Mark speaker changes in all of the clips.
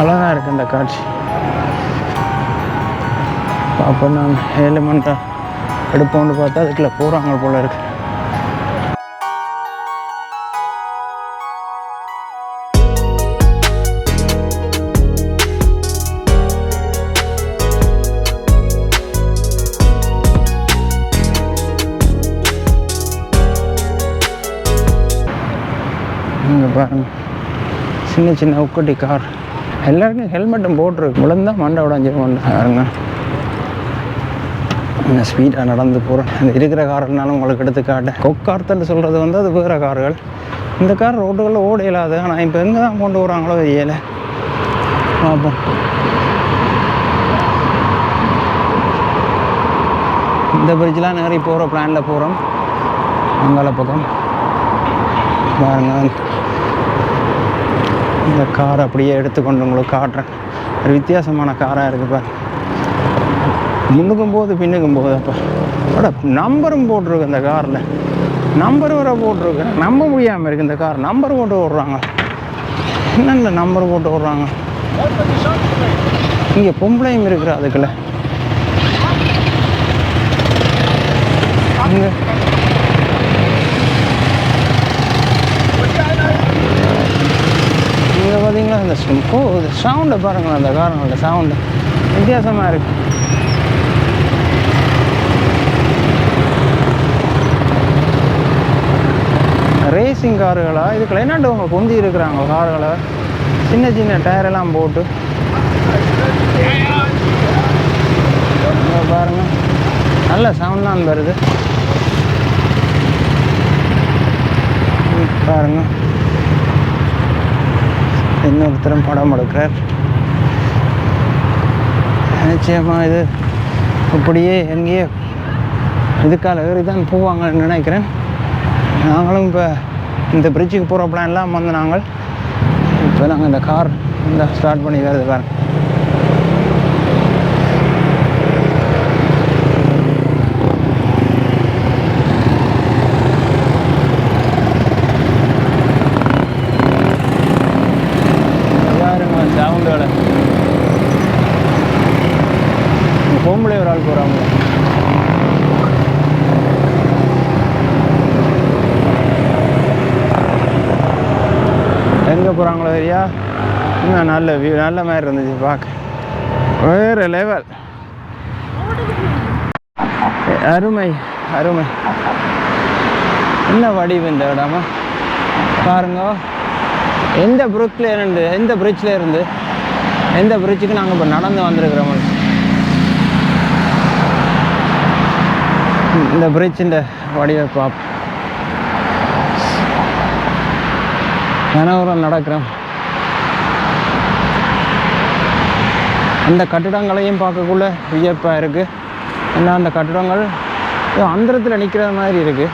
Speaker 1: அழகாக இருக்கு இந்த காட்சி. அப்போ நான் எலிமெண்ட்டாக எடுப்போம்னு பார்த்தா அதுக்குள்ளே போகிறாங்க போல இருக்கு. இங்கே பாருங்க. சின்ன சின்ன உக்கட்டி கார். எல்லாருக்கும் ஹெல்மெட்டும் போட்டிருக்கு விழுந்தா மண்டை உடஞ்சிரும் மண்டை. பாருங்க ஸ்பீடாக நடந்து போகிறேன் அந்த இருக்கிற கார்கள்னாலும் உங்களுக்கு எடுத்து காட்டேன் கொக்கார்த்தன்னு சொல்கிறது வந்து அது வேறு கார்கள். இந்த கார் ரோட்டுகளில் ஓட இயலாது. ஆனால் இப்போ எங்கே தான் கொண்டு வராங்களோ தெரியல. பார்ப்போம் இந்த பிரிட்ஜெலாம் நேரி போகிற பிளானில் போகிறோம் அங்கால பக்கம் பாருங்க. இந்த கார் அப்படியே எடுத்துக்கொண்டு உங்களுக்கு காட்டுறேன். ஒரு வித்தியாசமான காராக இருக்குது பாரு. முன்னுக்கும் போது பின்னுக்கும் போது அப்போ. அட நம்பரும் போட்டிருக்கு இந்த காரில். நம்பர் வர போட்டிருக்கு. நம்ப முடியாமல் இருக்குது இந்த கார். நம்பர் போட்டு ஓடுறாங்க. என்னென்ன நம்பர் போட்டு ஓடுறாங்க? இங்கே பொம்பளையும் இருக்கிற அதுக்குள்ள. அங்கே இங்கே பார்த்தீங்களா போகுது சவுண்டை பாருங்களேன் அந்த காரங்களோட சவுண்டு வித்தியாசமாக இருக்கு. ரேசிங் காருகளா? இதுக்குள்ள என்னண்டு அவங்க கொஞ்சி இருக்கிறாங்க கார்களை? சின்ன சின்ன டயரெல்லாம் போட்டு. பாருங்கள் பாருங்க. நல்ல சவுண்ட் தான் வருது. இங்க பாருங்க. இன்னொருத்தரும் படம் எடுக்கிறார். நிச்சயமாக இது அப்படியே எங்கேயோ இதுக்கால ஏறி தான் போவாங்கன்னு நினைக்கிறேன். நாங்களும் இப்போ இந்த பிரிட்ஜுக்கு போகிற பிளான்லாம் வந்து நாங்கள் இப்போ நாங்கள் இந்த கார் இந்த ஸ்டார்ட் பண்ணி வருது பாருங்கள் யாருங்க சவுண்டுகளை பொம்பளை ஒரு ஆள் போகிறாங்க எங்கே போகிறாங்களோ ஏரியா இன்னும் நல்ல வியூ நல்ல மாதிரி இருந்துச்சு பார்க்க வேறு லெவல் அருமை அருமை. என்ன வடிவு இந்த இடமா? பாருங்க. எந்த புருக்கில் இருந்து எந்த பிரிட்ஜில் இருந்து எந்த பிரிட்ஜுக்கு நாங்கள் இப்போ நடந்து வந்திருக்கிறோம்? இந்த பிரிட்ஜிൻ്റെ வடிவை பார்ப்போம் கனவுரம் நடக்கிறோம் அந்த கட்டிடங்களையும் பார்க்கக்குள்ள வியப்பாக இருக்குது ஏன்னா அந்த கட்டிடங்கள் அந்தரத்தில் நிற்கிற மாதிரி இருக்குது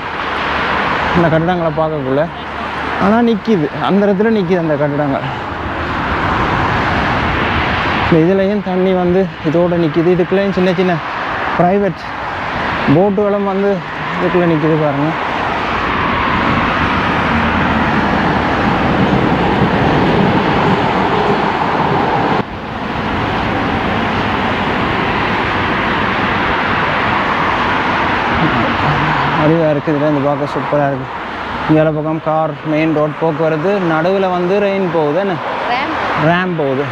Speaker 1: அந்த கட்டிடங்களை பார்க்கக்குள்ள. ஆனால் நிற்கிது அந்தரத்தில் நிற்கிது அந்த கட்டிடங்கள். இதுலேயும் தண்ணி வந்து இதோடு நிற்கிது இதுக்குள்ளேயும் சின்ன சின்ன ப்ரைவேட் போட்டுகளும் வந்து இதுக்குள்ளே நிற்கிது பாருங்கள் இருக்குது. இதில் இந்த பார்க்க சூப்பராக இருக்குது இங்கே பக்கம் கார் மெயின் ரோட் போக்குவரத்து நடுவில் வந்து ரெயின் போகுது. என்ன? ரேம் போகுது.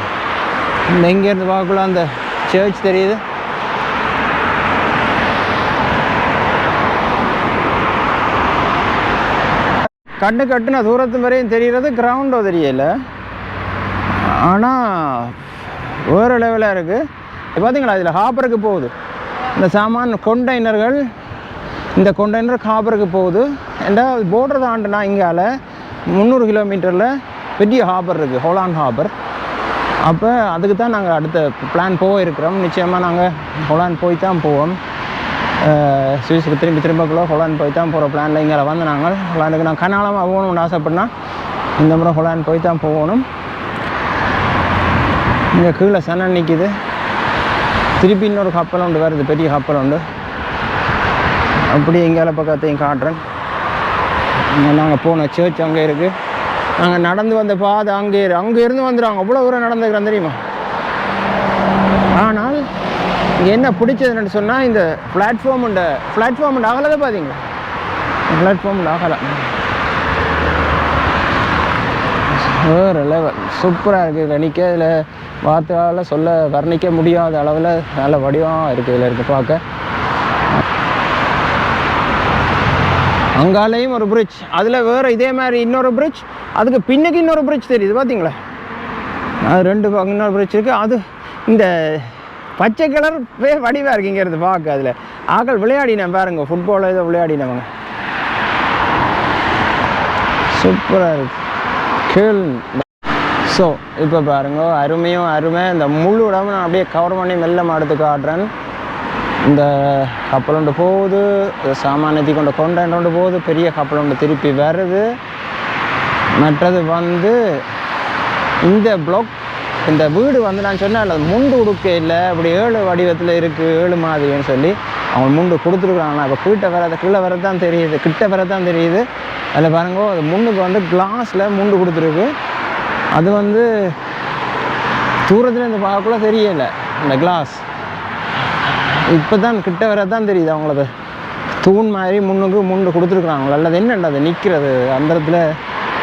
Speaker 1: இந்த இங்கேருந்து பார்க்கக்குள்ள அந்த சர்ச் தெரியுது. கண்ணு கட்டுன தூரத்து வரையும் தெரிகிறது கிரவுண்டோ தெரியல. ஆனால் வேறு லெவலாக இருக்குது பார்த்தீங்களா இதில் ஹாப்பருக்கு போகுது. இந்த சாமான் கொண்டைனர்கள் இந்த கொண்டைனர் ஹாபருக்கு போகுது. ஏண்டா போர்டர் தாண்டினா இங்கால முந்நூறு கிலோமீட்டரில் பெரிய ஹாபர் இருக்குது ஹோலான் ஹாபர் அப்போ அதுக்கு தான் நாங்கள் அடுத்த பிளான் போயிருக்கிறோம். நிச்சயமாக நாங்கள் ஹோலான் போய் தான் போவோம். சுவிஸுக்கு திரும்பி திரும்பக்குள்ள ஹோலான் போய் தான் போகிற பிளானில் இங்கே வந்து நாங்கள் ஹொலாண்டுக்கு நான் கனாலமாக போகணும்னு ஆசைப்பட்னா இந்த முறை ஹொலாண்ட் போய் தான் போகணும். இங்கே கீழே சனன் நிற்கிது திருப்பி இன்னொரு கப்பல் உண்டு வருது பெரிய கப்பல் உண்டு அப்படி எங்கால பக்கத்தையும் காட்டுறேன். நாங்கள் போன சர்ச் அங்கே இருக்குது நாங்கள் நடந்து வந்த பாதை அங்கே அங்கே இருந்து வந்துடுறாங்க. அவ்வளோ தூரம் நடந்துக்கிறோம் தெரியுமா? ஆனால் இங்கே என்ன பிடிச்சதுன்னு சொன்னால் இந்த பிளாட்ஃபார்ம் உண்ட. பிளாட்ஃபார்ம் உண்டு அகலதை பார்த்தீங்க பிளாட்ஃபார்ம் உண்டு அகலம் வேறு லெவல் சூப்பராக இருக்குது கணிக்க இதில் வார்த்தையால் சொல்ல வர்ணிக்க முடியாத அளவில் நல்ல வடிவம் இருக்குது இதில் இருக்குது பார்க்க. அங்காலையும் ஒரு பிரிட்ஜ் அதில் வேறு இதே மாதிரி இன்னொரு பிரிட்ஜ் அதுக்கு பின்னுக்கு இன்னொரு பிரிட்ஜ் தெரியுது பார்த்தீங்களா அது ரெண்டு பக்கம் இன்னொரு பிரிட்ஜ் இருக்குது அது இந்த பச்சை கலர் வே வடிவாக இருக்கு பார்க்க அதில். ஆக்கள் விளையாடினேன் பாருங்க ஃபுட்பால் ஏதோ விளையாடினவங்க. சூப்பராக இருக்கு. கேள் ஸோ இப்போ பாருங்க அருமையும் அருமை. இந்த முழு இடமும் நான் அப்படியே கவர் பண்ணி மெல்ல மாடத்துக்கு ஆடுறேன் இந்த கப்பல் ஒன்று போகுது சாமானியத்தை கொண்டு கொண்டாண்டு கொண்டு போகுது பெரிய கப்பல் ஒன்று திருப்பி வருது. மற்றது வந்து இந்த பிளாக் இந்த வீடு வந்து நான் சொன்னேன் அது முண்டு உடுக்க இல்லை அப்படி ஏழு வடிவத்தில் இருக்குது ஏழு மாதிரின்னு சொல்லி அவங்க முண்டு கொடுத்துருக்குறாங்க இப்போ கீட்ட வர கீழே வர தான் தெரியுது கிட்ட வர தான் தெரியுது. அதில் பாருங்க அது முன்னுக்கு வந்து கிளாஸில் முண்டு கொடுத்துருக்கு. அது வந்து தூரத்தில் பார்க்கக்குள்ள தெரியலை இந்த கிளாஸ் இப்போ தான் கிட்ட வர தான் தெரியுது அவங்களது. தூண் மாதிரி முன்னுக்கு முண்டு கொடுத்துருக்குறாங்க அல்லது என்னண்டா அது நிற்கிறது அந்த இடத்துல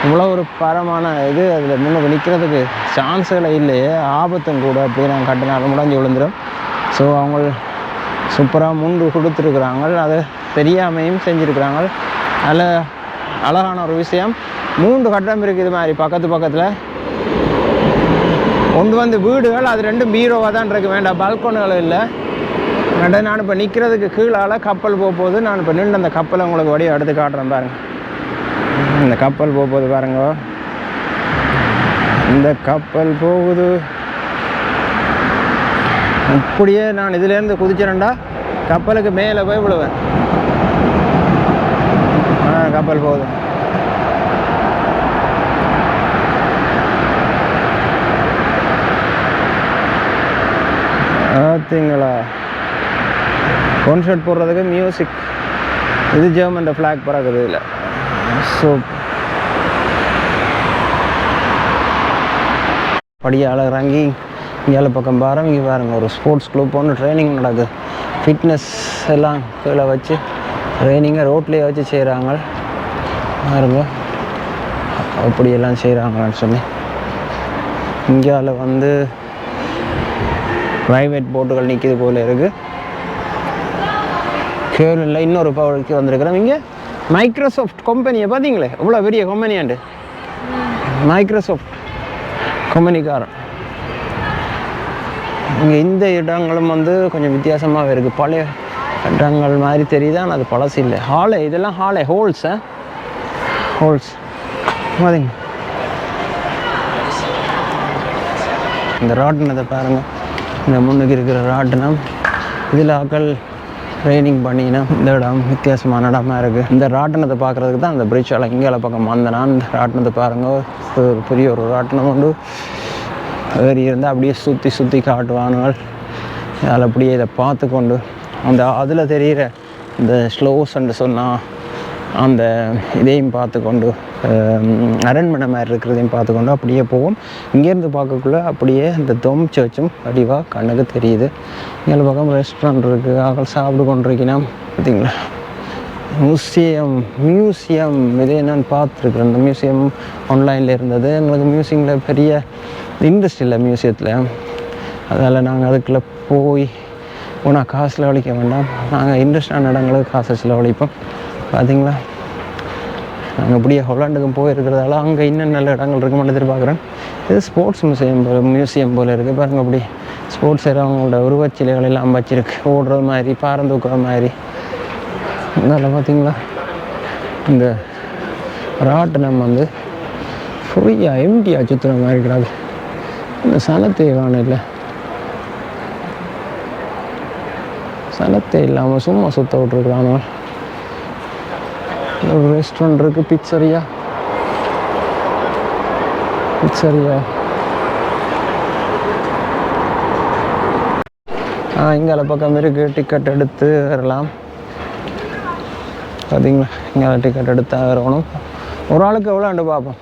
Speaker 1: இவ்வளோ ஒரு பரமான இது அதில் முன்னுக்கு நிற்கிறதுக்கு சான்ஸுகளை இல்லையே. ஆபத்தும் கூட அப்படி நாங்கள் கட்டினாலும் முடிஞ்சு விழுந்துடும் ஸோ அவங்க சூப்பராக முண்டு கொடுத்துருக்குறாங்க. அது தெரியாமையும் செஞ்சுருக்குறாங்க. அதில் அழகான ஒரு விஷயம். மூன்று கட்டம் இருக்குது இது மாதிரி பக்கத்து பக்கத்தில். ஒன்று வந்து வீடுகள் அது ரெண்டும் பீரோவாக தான் இருக்கு. வேண்டாம் பால்கோன்கள் இல்லை. வேண்டாம் நான் இப்போ நிற்கிறதுக்கு கீழால் கப்பல் போக போகுது. நான் இப்போ நின்று அந்த கப்பலை உங்களுக்கு வடிவம் எடுத்து காட்டுறேன் பாருங்கள் இந்த கப்பல் போக போகுது பாருங்க. இந்த கப்பல் போகுது. இப்படியே நான் இதுலேருந்து குதிச்சிடண்டா கப்பலுக்கு மேலே போய் விழுவேன். ஆ கப்பல் போகுது. பார்த்தீங்களா? கான்சர்ட் போடுறதுக்கு மியூசிக் இது ஜெர்மன் ஃப்ளாக் பறக்குது இல்லை ஸோ படியால் இறங்கி இங்கே பக்கம் பாருங்க இங்கே பாருங்க ஒரு ஸ்போர்ட்ஸ் குரூப் ஒன்று ட்ரைனிங் நடக்குது ஃபிட்னஸ் எல்லாம் கீழே வச்சு ட்ரைனிங்கை ரோட்லேயே வச்சு செய்கிறாங்க பாருங்க அப்படியெல்லாம் செய்கிறாங்கன்னு சொல்லி. இந்தியாவில் வந்து ப்ரைவேட் போட்டுகள் நிற்கிது போல இருக்குது கேரளில் இன்னொரு பவருக்கு வந்திருக்கிறோம் இங்கே மைக்ரோசாஃப்ட் கம்பெனியை பார்த்தீங்களே இவ்வளோ பெரிய கம்பெனியாண்டு மைக்ரோசாஃப்ட் கம்பெனிக்காரன் இங்கே இந்த இடங்களும் வந்து கொஞ்சம் வித்தியாசமாகவே இருக்குது பழைய இடங்கள் மாதிரி தெரியுது ஆனால் அது பழசு இல்லை. ஹாலே இதெல்லாம் ஹாலே ஹோல்ஸா ஹோல்ஸ் பார்த்தீங்க இந்த ராட்டினத்தை பாருங்கள் இந்த முன்னுக்கு இருக்கிற ராட்டினம். இதில் ஆக்கள் ட்ரைனிங் பண்ணினா இந்த இடம் வித்தியாசமான இடமா இருக்குது இந்த ராட்டினத்தை பார்க்குறதுக்கு தான் அந்த பிரிட்ஜ் எல்லாம் இங்கே பக்கம் வந்தனா இந்த ராட்டினத்தை பாருங்கள் ஒரு பெரிய ஒரு ராட்டினம் உண்டு. ஏறி இருந்தால் அப்படியே சுற்றி சுற்றி காட்டுவானுங்கள் அதில் அப்படியே இதை பார்த்து கொண்டு அந்த அதில் தெரிகிற இந்த ஸ்லோஸ் அண்டு சொன்னால் அந்த இதையும் பார்த்து கொண்டு அரண்மனை மாதிரி இருக்கிறதையும் பார்த்து கொண்டு அப்படியே போவோம். இங்கேருந்து பார்க்கக்குள்ள அப்படியே அந்த தொம் சர்ச்சும் வடிவாக கண்ணுக்கு தெரியுது. எங்கள் பக்கம் ரெஸ்டாரண்ட் இருக்குது ஆக்கள் சாப்பிட்டு கொண்டிருக்கணும் பார்த்தீங்களா? மியூசியம் மியூசியம் இதே என்னன்னு பார்த்துருக்குறேன். இந்த மியூசியம் ஆன்லைனில் இருந்தது. எங்களுக்கு மியூசியமில் பெரிய இன்ட்ரெஸ்ட் இல்லை மியூசியத்தில் அதால் நாங்கள் அதுக்குள்ளே போய் போனால் காசு செலவழிக்க வேண்டாம். நாங்கள் இன்ட்ரெஸ்டான இடங்களுக்கு காசை செலவழிப்போம். பார்த்தீங்களா நாங்கள் இப்படியே ஹொலாண்டுக்கும் போயிருக்கிறதால அங்கே இன்னும் நல்ல இடங்கள் இருக்குமென்னு எதிர்பார்க்குறேன். இது ஸ்போர்ட்ஸ் மியூசியம் போல மியூசியம் போல் இருக்குது பாருங்க அப்படி ஸ்போர்ட்ஸ் அவங்களோட உருவச்சிலைகள் எல்லாம் வச்சிருக்கு. ஓடுற மாதிரி பாரம் தூக்குற மாதிரி. அதனால் பார்த்தீங்களா இந்த ராட்டினம் வந்து ஃப்ரீயாக எம்டியாக சுற்றுற மாதிரி கிடாது இந்த சனத்தேவான இல்லை சனத்தை இல்லாமல் சும்மா சுத்த விட்ருக்குறாங்க ஒரு ரெஸ்டாரண்ட் இருக்கு பிச்சரியா பிச்சரியா ஆ இங்கால பக்கம் இருக்கு. டிக்கெட் எடுத்து வரலாம். பார்த்தீங்களா இங்கே டிக்கெட் எடுத்து வரணும். ஒரு ஆளுக்கு எவ்வளோ பார்ப்போம்.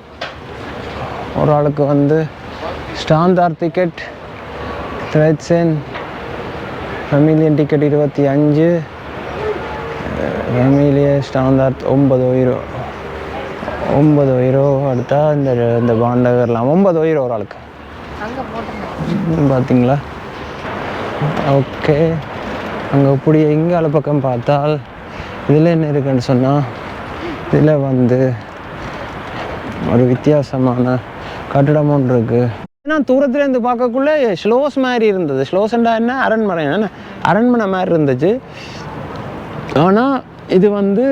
Speaker 1: ஒரு ஆளுக்கு வந்து ஸ்டாந்தார் டிக்கெட் த்ரெட்ஸன் ஃபெமிலியன் டிக்கெட் இருபத்தி அஞ்சு. ஃபெமிலிய ஸ்டாந்தார் ஒன்பது உயிரோ ஒன்பது உயிரோ அடுத்தா இந்த இந்த பாண்டகர்லாம் ஒன்பது உயிரோ ஒரு ஆளுக்கு. பார்த்தீங்களா ஓகே. அங்கே இப்படி எங்கால பக்கம் பார்த்தால் இதில் என்ன இருக்குன்னு சொன்னால் இதில் வந்து ஒரு வித்தியாசமான கட்டிடம் ஒன்று இருக்குது ஏன்னா தூரத்துலேருந்து பார்க்கக்குள்ளே ஸ்லோஸ் மாதிரி இருந்தது. ஸ்லோஸ்ண்டா என்ன? அரண்மனை என்ன? அரண்மனை மாதிரி இருந்துச்சு. ஆனால் இது வந்து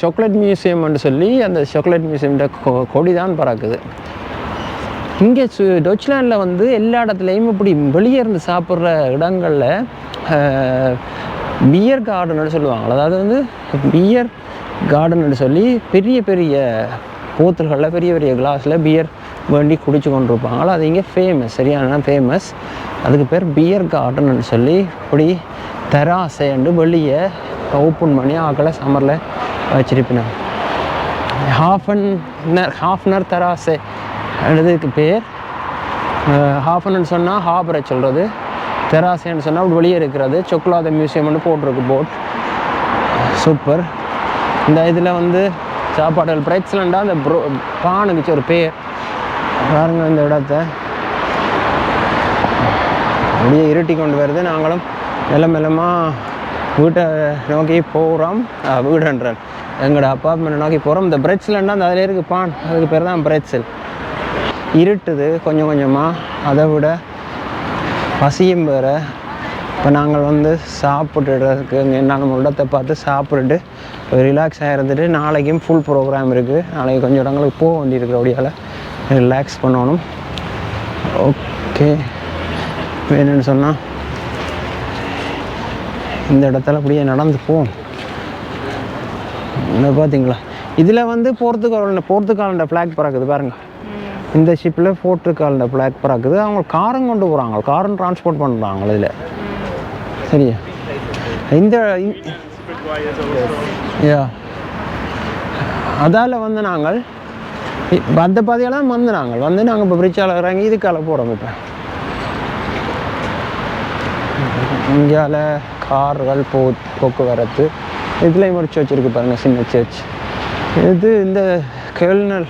Speaker 1: சாக்லேட் மியூசியம்னு சொல்லி அந்த சாக்லேட் மியூசியம்ட கொடி தான் பறக்குது. இங்கே சு டொச்லாண்டில் வந்து எல்லா இடத்துலையும் இப்படி வெளியே இருந்து சாப்பிட்ற இடங்களில் பியர் கார்டன்னு சொல்லுவாங்க அதாவது வந்து பியர் கார்டன்னு சொல்லி பெரிய பெரிய போத்தல்களில் பெரிய பெரிய கிளாஸில் பியர் வேண்டி குடிச்சு கொண்டிருப்பாங்களோ அது இங்கே ஃபேமஸ் சரியான ஃபேமஸ் அதுக்கு பேர் பியர் கார்டன்னு சொல்லி இப்படி தெராசைண்டு வெளியே ஓப்பன் பண்ணி ஆக்களை சம்மரில் வச்சிருப்பினாங்க half an half an hour தராசை. இதுக்கு பேர் ஹாஃப் அன் சொன்னால் ஹாபரை சொல்கிறது தெராசைன்னு சொன்னால் அப்படி வெளியே இருக்கிறது. சொக்குலாத மியூசியம்னு போட்டிருக்கு போட் சூப்பர் இந்த இதில் வந்து சாப்பாடுகள் பிரைட்ஸ்லண்டா அந்த ப்ரோ பானுக்குச்சு ஒரு பேர். பாருங்க இந்த இடத்த. அப்படியே இருட்டி கொண்டு வருது. நாங்களும் மெல்ல மெல்லமாக வீட்டை நோக்கி போகிறோம் வீடுன்றேன் எங்களோட அப்பார்ட்மெண்ட் நோக்கி போகிறோம் இந்த பிரெட்ஸ்லண்டா அந்த அதில் இருக்குது பான். அதுக்கு பேர் தான் பிரெட்ஸில் இருட்டுது கொஞ்சம் கொஞ்சமாக அதை விட பசியும் வேற. இப்போ நாங்கள் வந்து சாப்பிட்டுறதுக்கு நாங்கள் இடத்தை பார்த்து சாப்பிட்டுட்டு ரிலாக்ஸ் ஆகிருந்துட்டு நாளைக்கும் ஃபுல் ப்ரோக்ராம் இருக்குது நாளைக்கு கொஞ்சம் இடங்களுக்கு போக வேண்டியிருக்கிற அப்படியால் ரிலாக்ஸ் பண்ணணும். ஓகே என்னென்னு சொன்னால் இந்த இடத்துல அப்படியே நடந்து போவோம் இந்த பார்த்தீங்களா இதில் வந்து போர்த்துகால் போர்த்துகாலண்ட ஃப்ளாக் பறக்குது பாருங்க. இந்த ஷிப்பில் போர்த்துகாலண்ட ஃப்ளாக் பறக்குது. அவங்க காரம் கொண்டு போகிறாங்க காரும் டிரான்ஸ்போர்ட் பண்ணுறாங்க இதில். சரியா? இந்த யா. அதால் வந்து நாங்கள் அந்த பாதையெல்லாம் வந்து நாங்கள். வந்து நாங்கள் இப்போ பிரிட்ஜால் இறங்கி இதுக்கால போகிறோம் இப்போ. இந்தியாவில் கார்கள் போ போக்குவரத்து இதுலேயும் ஒரு சர்ச் இருக்குது பாருங்கள் சின்ன சர்ச் இது இந்த கேள்நல்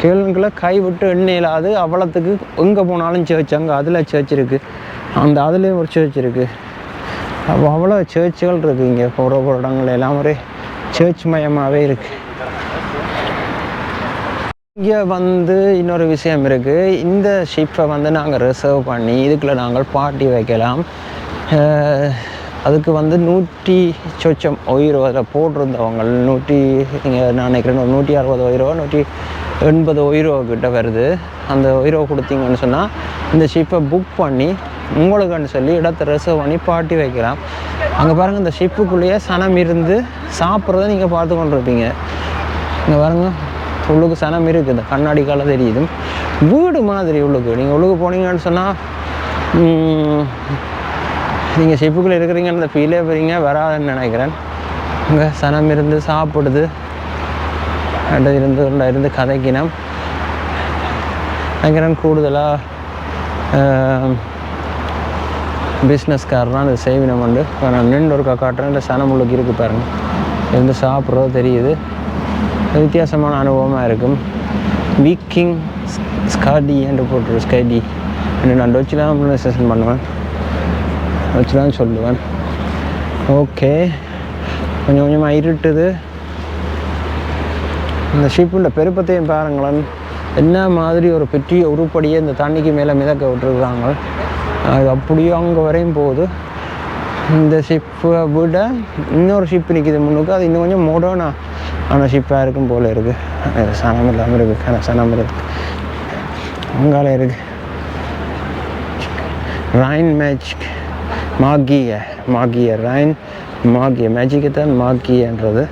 Speaker 1: கேள்விகளை கை விட்டு எண்ணெயிலாது அவ்வளோத்துக்கு எங்கே போனாலும் சர்ச் அங்கே அதில் சர்ச் இருக்குது அந்த அதுலேயும் ஒரு சர்ச் இருக்குது அப்போ அவ்வளோ சர்ச்சுகள் இருக்குது இங்கே போகிற போகிற இடங்கள் எல்லாம் ஒரே சர்ச் மயமாகவே இருக்குது இங்கே வந்து இன்னொரு விஷயம் இருக்குது இந்த ஷிப்பை வந்து நாங்கள் ரிசர்வ் பண்ணி இதுக்குள்ளே நாங்கள் பார்ட்டி வைக்கலாம். அதுக்கு வந்து நூற்றி சொச்சம் ஒயிரோ அதில் போட்டிருந்தவங்க நூற்றி நீங்கள் நான் நினைக்கிறேன் ஒரு நூற்றி அறுபது உயிரோ நூற்றி எண்பது ஒயிரோ கிட்ட வருது. அந்த உயிரோ கொடுத்தீங்கன்னு சொன்னால் இந்த ஷிப்பை புக் பண்ணி உங்களுக்குன்னு சொல்லி இடத்த ரிசர்வ் பண்ணி பாட்டி வைக்கலாம். அங்கே பாருங்கள் இந்த ஷிப்புக்குள்ளேயே சனம் இருந்து சாப்பிட்றத நீங்கள் பார்த்து கொண்டு இருப்பீங்க இங்கே பாருங்கள் உள்ளுக்கு சனம் இருக்குது. இந்த கண்ணாடி கால தெரியுது. வீடு மாதிரி உள்ளுக்கு. நீங்கள் உள்ளுக்கு போனீங்கன்னு சொன்னால் நீங்கள் ஷிப்புக்குள்ளே இருக்கிறீங்கன்னு அந்த ஃபீலே போகிறீங்க வராதுன்னு நினைக்கிறேன். இங்கே சனம் இருந்து சாப்பிடுது. அண்டு இருந்து உள்ள இருந்து கதைக்கினம். நினைக்கிறேன் கூடுதலாக பிஸ்னஸ்காரனா அந்த சேவினம் உண்டு. இப்போ நான் நின்று ஒருக்கா காட்டுறேன். இந்த சனம் உள்ளுக்கு இருக்குது பாருங்கள் இருந்து சாப்பிட்றதோ தெரியுது. வித்தியாசமான அனுபவமாக இருக்கும். வீக்கிங் ஸ்காடி என்று போட்டுரு ஸ்கைடி என்று நான் டொச்சிலாம் ப்ரொனன்சியேஷன் பண்ணுவேன். டொச்சிலாம் சொல்லுவேன். ஓகே கொஞ்சம் கொஞ்சமாக இருட்டுது. இந்த ஷிப்புள்ள பெருப்பத்தையும் பாருங்களேன். என்ன மாதிரி ஒரு பெரிய உருப்படியே இந்த தண்ணிக்கு மேலே மிதக்க விட்டுருக்குறாங்க அது அப்படியே அங்கே வரையும் போகுது. இந்த ஷிப்பை விட இன்னொரு ஷிப் நிற்கிது முன்னுக்கு. அது இன்னும் கொஞ்சம் மோடர்னா ஆனால் ஷிப்பாக இருக்கும் போல் இருக்குது சனம் இல்லாமல் இருக்குது கன சனம் இருக்குது அங்கால இருக்கு. ராயின் மேஜிக் மாகிய மாகிய ரைன் மாகிய மேஜிக்கு தான் மாகியன்றது.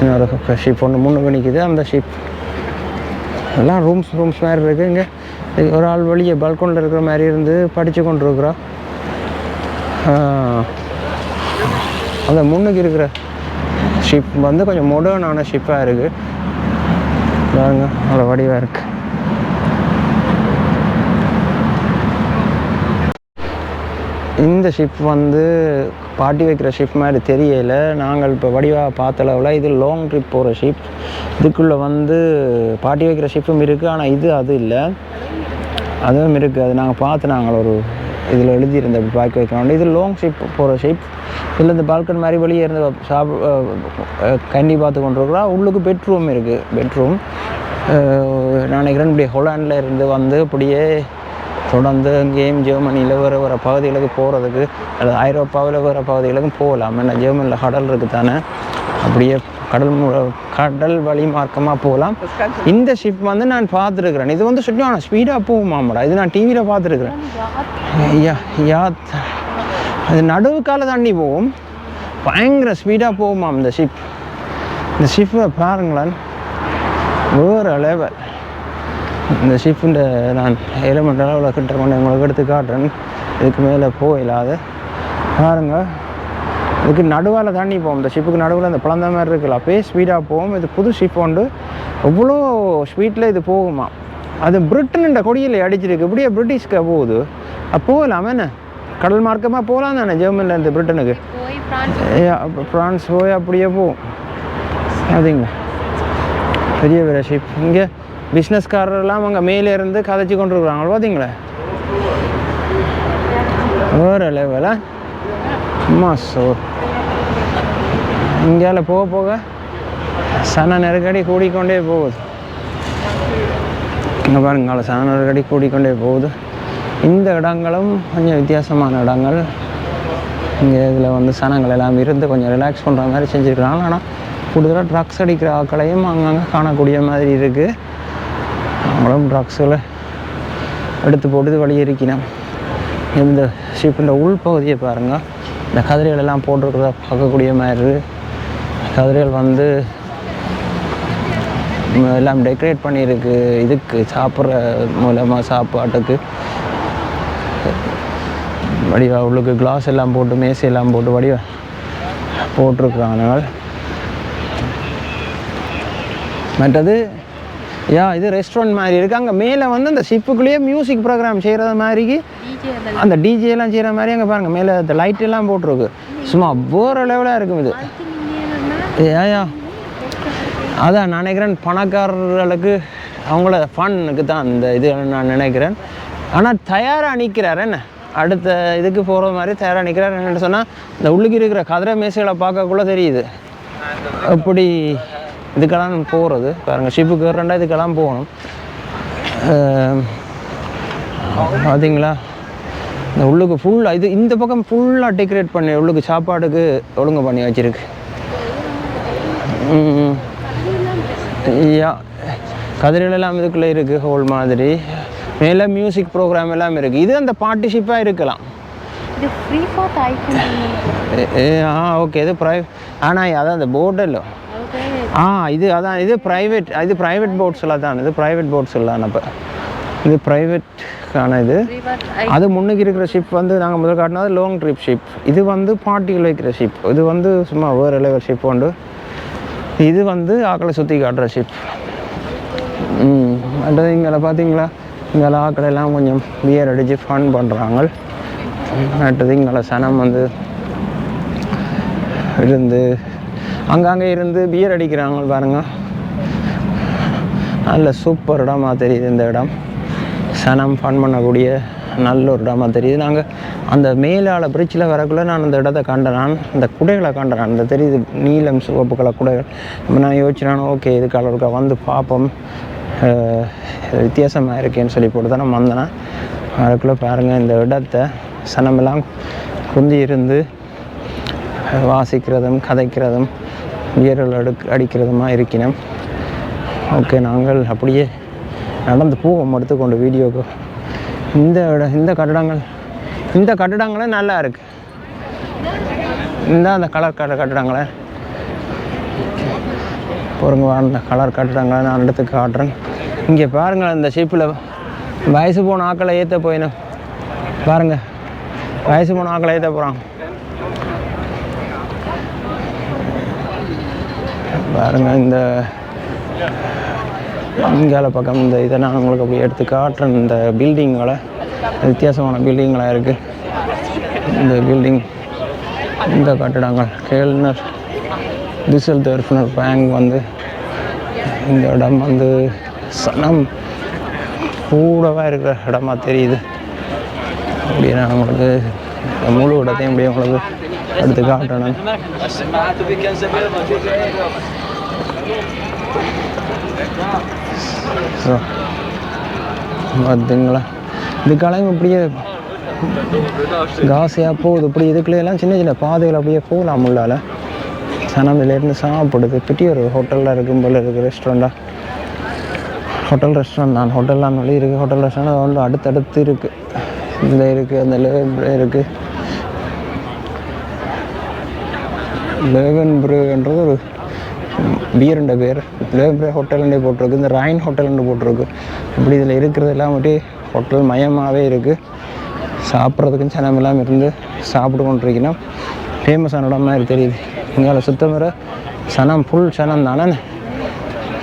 Speaker 1: இன்னொரு ஷிப் ஒன்று முன்னுக்கு நிற்கிது அந்த ஷிப் எல்லாம் ரூம்ஸ் ரூம்ஸ் மாதிரி இருக்குது இங்கே ஒரு ஆள் வெளியே பல்கோனில் இருக்கிற மாதிரி இருந்து படித்து கொண்டு இருக்கிறோம் அந்த முன்னுக்கு இருக்கிற ஷிப் வந்து கொஞ்சம் மொடர்னான ஷிப்பாக இருக்குது பாருங்க அவ்வளோ வடிவாக இருக்குது இந்த ஷிப் வந்து பாட்டி வைக்கிற ஷிப் மாதிரி தெரியலை. நாங்கள் இப்போ வடிவாக பார்த்த அளவில் இது லாங் ட்ரிப் போகிற ஷிப் இதுக்குள்ளே வந்து பாட்டி வைக்கிற ஷிப்பும் இருக்குது ஆனால் இது அது இல்லை. அதுவும் இருக்குது அது நாங்கள் பார்த்து நாங்கள் ஒரு இதில் எழுதியிருந்த பாக்கி வைக்கணும். இது லாங் ஷிப் போகிற ஷிப் இதில் இந்த பால்கன் மாதிரி வெளியே இருந்து சாப் கண்ணி பார்த்து கொண்டிருக்கிறோம் உள்ளுக்கு பெட்ரூம் இருக்குது பெட்ரூம் நான் நினைக்கிறேன் இப்படி ஹொலாண்டில் இருந்து வந்து அப்படியே தொடர்ந்து அங்கேயும் ஜெர்மனியில் வேறு வேறு பகுதிகளுக்கு போகிறதுக்கு அல்லது ஐரோப்பாவில் வேறு பகுதிகளுக்கும் போகலாம். ஏன்னா ஜெர்மனியில் கடல் இருக்குது தானே? அப்படியே கடல் மு- கடல் வழி மார்க்கமாக போகலாம். இந்த ஷிப் வந்து நான் பார்த்துருக்குறேன். இது வந்து சுற்றி ஸ்பீடாக போகுமாமடா. இது நான் டிவியில் பார்த்துருக்குறேன். யா யா அது நடுவுக்கால தாண்டி போகும். பயங்கர ஸ்பீடாக போகுமாம் இந்த ஷிப் இந்த ஷிப்பை பாருங்களேன். வேறு லெவல் இந்த ஷிப்புண்ட நான் எலிமெண்ட் அளவில் கிட்ட கொண்டு உங்களுக்கு எடுத்து காட்டுறேன். இதுக்கு மேலே போயிடாது பாருங்க. இதுக்கு நடுவால் தாண்டி போகும். இந்த ஷிப்புக்கு நடுவில் இந்த பிளந்த மாதிரி இருக்குல்ல அப்பயே ஸ்பீடாக போகும். இது புது ஷிப் உண்டு. எவ்வளோ ஸ்பீட்டில் இது போகுமா? அது பிரிட்டனுன்ற கொடியில் அடிச்சிருக்கு. இப்படியே பிரிட்டிஷ்க்கு போகுது. போகலாமா என்ன? கடல் மார்க்கமாக போகலாம் தானே ஜெர்மனில் இருந்து பிரிட்டனுக்கு?
Speaker 2: போய் பிரான்ஸ்
Speaker 1: ஏ, அப்ப பிரான்ஸ் போய் அப்படியே போகும். அதுங்க. பெரிய பெரிய ஷிப் இங்கே பிஸ்னஸ்காரர்லாம் அங்கே மேலே இருந்து கதைச்சி கொண்டு இருக்கிறாங்க பார்த்தீங்களா வேறு லெவலா அம்மா சோ. இங்கால போக போக சன நெருக்கடி கூடிக்கொண்டே போகுது. இங்கே பாருங்க சன நெருக்கடி கூடிக்கொண்டே போகுது. இந்த இடங்களும் கொஞ்சம் வித்தியாசமான இடங்கள். இங்கே இதில் வந்து சனங்கள் எல்லாம் இருந்து கொஞ்சம் ரிலாக்ஸ் பண்ணுற மாதிரி செஞ்சுருக்காங்க ஆனால் கூடுதலாக ட்ரக்ஸ் அடிக்கிற ஆக்களையும் அங்கங்கே காணக்கூடிய மாதிரி இருக்குது அவங்களும் ட்ரக்ஸில் எடுத்து போட்டு வெளியேறிக்கணும் இந்த ஷிப்பின் உள்பகுதியை பாருங்கள் இந்த கதிரைகள் எல்லாம் போட்டிருக்கிறத பார்க்கக்கூடிய மாதிரி கதிரைகள் வந்து எல்லாம் டெக்கரேட் பண்ணியிருக்கு. இதுக்கு சாப்பிட்ற மூலமாக சாப்பாட்டுக்கு. வடிவா உள்ளுக்கு கிளாஸ் எல்லாம் போட்டு மேசை எல்லாம் போட்டு வடிவா போட்டிருக்கிறாங்க. மற்றது யா இது ரெஸ்டாரண்ட் மாதிரி இருக்குது அங்கே மேலே வந்து அந்த ஷிப்புக்குள்ளேயே மியூசிக் ப்ரோக்ராம் செய்கிறது மாதிரிக்கு
Speaker 2: டிஜே அந்த
Speaker 1: அந்த டிஜே எல்லாம் செய்கிற மாதிரி அங்கே பாருங்கள் மேலே அந்த லைட் எல்லாம் போட்டிருக்கு. சும்மா வேறு லெவலாக இருக்கும் இது. ஏயா அதான் நான் நினைக்கிறேன் பணக்காரர்களுக்கு அவங்கள ஃபன்னுக்கு தான் இந்த இது நான் நினைக்கிறேன். ஆனால் தயாராக நிற்கிறார் என்ன? அடுத்த இதுக்கு போகிறது மாதிரி தயாராக நிற்கிறார் என்னென்னு சொன்னால் இந்த உள்ளுக்கு இருக்கிற கதிரை மேசைகளை பார்க்கக்குள்ள தெரியுது. அப்படி இதுக்கெல்லாம் போகிறது பாருங்கள் ஷிப்புக்கு ஏறண்டா இதுக்கெல்லாம் போகணும். பார்த்தீங்களா இந்த உள்ளுக்கு ஃபுல்லாக இது இந்த பக்கம் ஃபுல்லாக டெக்கரேட் பண்ணி உள்ளுக்கு சாப்பாடுக்கு ஒழுங்கு பண்ணி வச்சிருக்கு. யா கதிரைகள் எல்லாம் இதுக்குள்ளே இருக்குது ஹோல் மாதிரி. மேலே மியூசிக் ப்ரோக்ராம் எல்லாம் இருக்குது இது அந்த பார்ட்டிஷிப்பாக இருக்கலாம். ஆ ஓகே இது ப்ரை ஆனால் அதான் அந்த போர்டில் ஆ இது அதான் இது ப்ரைவேட் இது ப்ரைவேட் போட்ஸில் தான் இது ப்ரைவேட் போட்ஸில் தான் அப்போ. இது ப்ரைவேட்கான இது. அது முன்னுக்கு இருக்கிற ஷிப் வந்து நாங்கள் முதல் காட்டினது லாங் ட்ரிப் ஷிப் இது வந்து பார்ட்டிகள் வைக்கிற ஷிப் இது வந்து சும்மா வேறு லெவல் ஷிப் உண்டு. இது வந்து ஆக்களை சுற்றி காட்டுற ஷிப் ம் அடுத்தது இங்கே பார்த்தீங்களா இங்கே ஆக்களை எல்லாம் கொஞ்சம் பியர் அடித்து ஃபன் பண்ணுறாங்க அடுத்தது இங்கே சனம் வந்து இருந்து அங்கங்கே இருந்து பியர் அடிக்கிறாங்க பாருங்க. நல்ல சூப்பர் இடமாக தெரியுது இந்த இடம். சனம் ஃபன் பண்ணக்கூடிய நல்ல ஒரு இடமா தெரியுது. நாங்கள் அந்த மேலால பிரிட்ஜில் வரக்குள்ளே நான் அந்த இடத்த கண்டனான் நான் இந்த குடைகளை கண்டனான் அந்த தெரியுது நீலம் சிவப்பு கலர் குடைகள். நான் யோசிச்சினான் ஓகே இது கலருக்கா வந்து பார்ப்போம். வித்தியாசமாக இருக்கேன்னு சொல்லி போட்டு தான் நான் வந்தேன். அதுக்குள்ளே பாருங்கள் இந்த இடத்த சனமெல்லாம் குந்தி இருந்து வாசிக்கிறதும் கதைக்கிறதும் உயரல் அடு அடிக்கிறதுமா இருக்கினோம். ஓகே நாங்கள் அப்படியே நடந்து போவோம் எடுத்துக்கொண்டு வீடியோக்கு. இந்த இந்த கட்டடங்கள் இந்த கட்டடங்களே நல்லா இருக்குது இந்த அந்த கலர் கட்ட கட்டடங்களை. பொறுங்க அந்த கலர் கட்டடங்களை நான் எடுத்து காட்டுறேன். இங்கே பாருங்கள் இந்த ஷிப்பில் வயசு போன ஆக்களை ஏற்ற போயினோம். பாருங்கள் வயசு போன ஆக்களை ஏற்ற போகிறான் பாருங்க இந்த இங்கால பக்கம் இந்த இதை நான் உங்களுக்கு அப்படி எடுத்து காட்டுறேன். இந்த பில்டிங்களை வித்தியாசமான பில்டிங்களாக இருக்குது இந்த பில்டிங் இந்த கட்டிடங்கள். கேள்னர் டிசல் தர்ஃபனர் பேங்க் வந்து இந்த இடம் வந்து சனம் கூடவாக இருக்கிற இடமா தெரியுது. அப்படியே நான் உங்களுக்கு முழு இடத்தையும் அப்படியே உங்களுக்கு எடுத்து காட்டணும் ஸோ பார்த்தீங்களா இதுக்காலையும் இப்படியே காசியாக போகுது. இப்படி இதுக்குள்ளேயெல்லாம் சின்ன சின்ன பாதைகள் அப்படியே போகலாம் உள்ளால. சனம் இருந்து சாப்பிடுது. பெரிய ஒரு ஹோட்டலில் இருக்கும் போல் இருக்குது ரெஸ்டாரண்ட்டாக ஹோட்டல் ரெஸ்டாரண்ட் தான். ஹோட்டல்லாம் வழி இருக்குது ஹோட்டல் ரெஸ்டாரண்ட் வந்து அடுத்தடுத்து இருக்குது இதில் இருக்குது அந்த லேபிள் இருக்குது லேவன் ப்ரூன்றது ஒரு பியருண்ட பேர். லேப்ரே ஹோட்டல்னு போட்டிருக்கு இந்த ரைன் ஹோட்டல்னு போட்டிருக்கு. இப்படி இதில் இருக்கிறதெல்லாம் ஹோட்டல் மயமாகவே இருக்குது சாப்பிட்றதுக்கும் சனம் இல்லாமல் இருந்து சாப்பிட்டு கொண்டிருக்கணும் ஃபேமஸான இடம் மாதிரி தெரியுது. இங்கால சுத்தம் வர சனம் ஃபுல் சனம் தானே?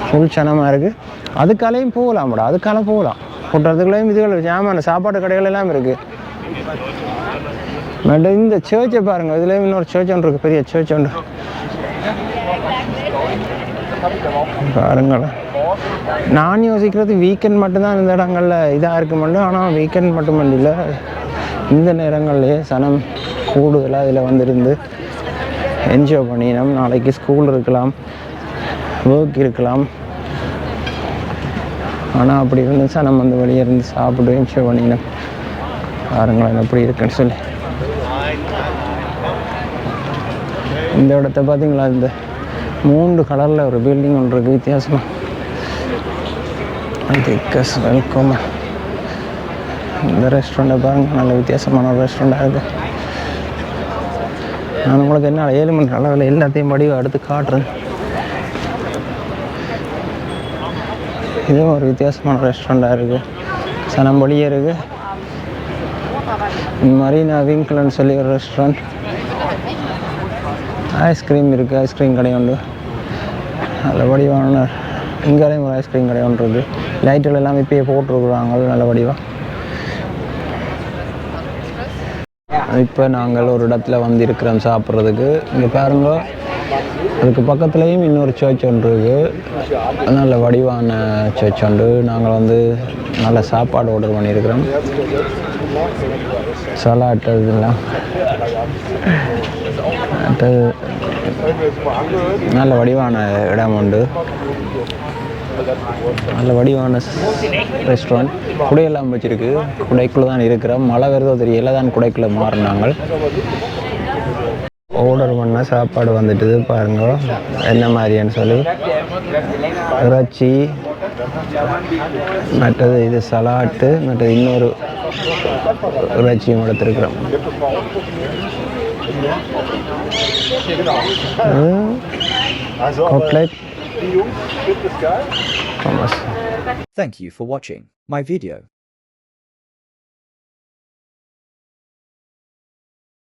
Speaker 1: ஃபுல் சனமாக இருக்குது அதுக்காலையும் போகலாம்டா அதுக்கால போகலாம். போட்டுறதுக்குள்ளேயும் இதுகள் ஜாமான சாப்பாடு கடைகள் எல்லாம் இருக்குது மேடம் இந்த சேர்ச்சை பாருங்கள் இதுலேயும் இன்னொரு சர்ச் ஒன்று இருக்குது பெரிய சர்ச் ஒன்று. பாருங்களேன். நான் யோசிக்கிறது வீக்கெண்ட் மட்டும்தான் இந்த இடங்களில் இதாக இருக்க மட்டும் ஆனால் வீக்கெண்ட் மட்டும் இல்லை இந்த நேரங்கள்லேயே சனம் கூடுதலாக இதில் வந்திருந்து என்ஜாய் பண்ணினோம் நாளைக்கு ஸ்கூல் இருக்கலாம் ஒர்க் இருக்கலாம். ஆனால் அப்படி இருந்து சனம் வந்து வழியே இருந்து சாப்பிட்டு என்ஜாய் பண்ணினோம் பாருங்களேன் எப்படி இருக்குன்னு சொல்லி. இந்த இடத்த பார்த்தீங்களா இந்த மூன்று கலரில் ஒரு பில்டிங் ஒன்று இருக்குது வித்தியாசமாக திக்கஸ் வெல்கம் இந்த ரெஸ்டாரண்ட்டை பாருங்க நல்ல வித்தியாசமான ஒரு ரெஸ்டாரண்ட்டாக இருக்குது நான் உங்களுக்கு என்ன ஏழு மணி அளவில் எல்லாத்தையும் படி எடுத்து காட்டுறேன். இதுவும் ஒரு வித்தியாசமான ரெஸ்டாரண்ட்டாக இருக்குது சனம்பொழியே இருக்குது மரீனா விங்கிள்னு சொல்லி ஒரு ரெஸ்டாரண்ட் ஐஸ்கிரீம் இருக்குது ஐஸ்கிரீம் கடை உண்டு. நல்ல வடிவான இங்கேயும் ஒரு ஐஸ்கிரீம் கடை ஒன்று இருக்குது லைட்டுகள் எல்லாம் இப்பயே போட்டிருக்குறாங்க நல்ல வடிவாக இப்போ நாங்கள் ஒரு இடத்துல வந்து இருக்கிறோம் சாப்பிட்றதுக்கு. இங்கே பாருங்க அதுக்கு பக்கத்துலேயும் இன்னொரு சர்ச் ஒன்று இருக்குது நல்ல வடிவான சர்ச் ஒன்று நாங்கள் வந்து நல்ல சாப்பாடு ஆர்டர் பண்ணியிருக்கிறோம். சலாட் இதெல்லாம் அடுத்தது நல்ல வடிவான இடம் உண்டு. நல்ல வடிவான ரெஸ்டாரண்ட் குடையெல்லாம் வச்சிருக்கு. குடைக்குள்ளே தான் இருக்கிறோம். மழை வருதோ தெரியல. தான் குடைக்குள்ளே மாறினாங்க. ஆர்டர் பண்ண சாப்பாடு வந்துட்டுது. பாருங்க. என்ன மாதிரின்னு சொல்லி. இறைச்சி மற்றது இது சலாட்டு மற்றது இன்னொரு இறைச்சியும் எடுத்துருக்குறோம். Genau. Also, Komplett. Die Jungs, geil. Thomas.
Speaker 3: Thank you for watching my video.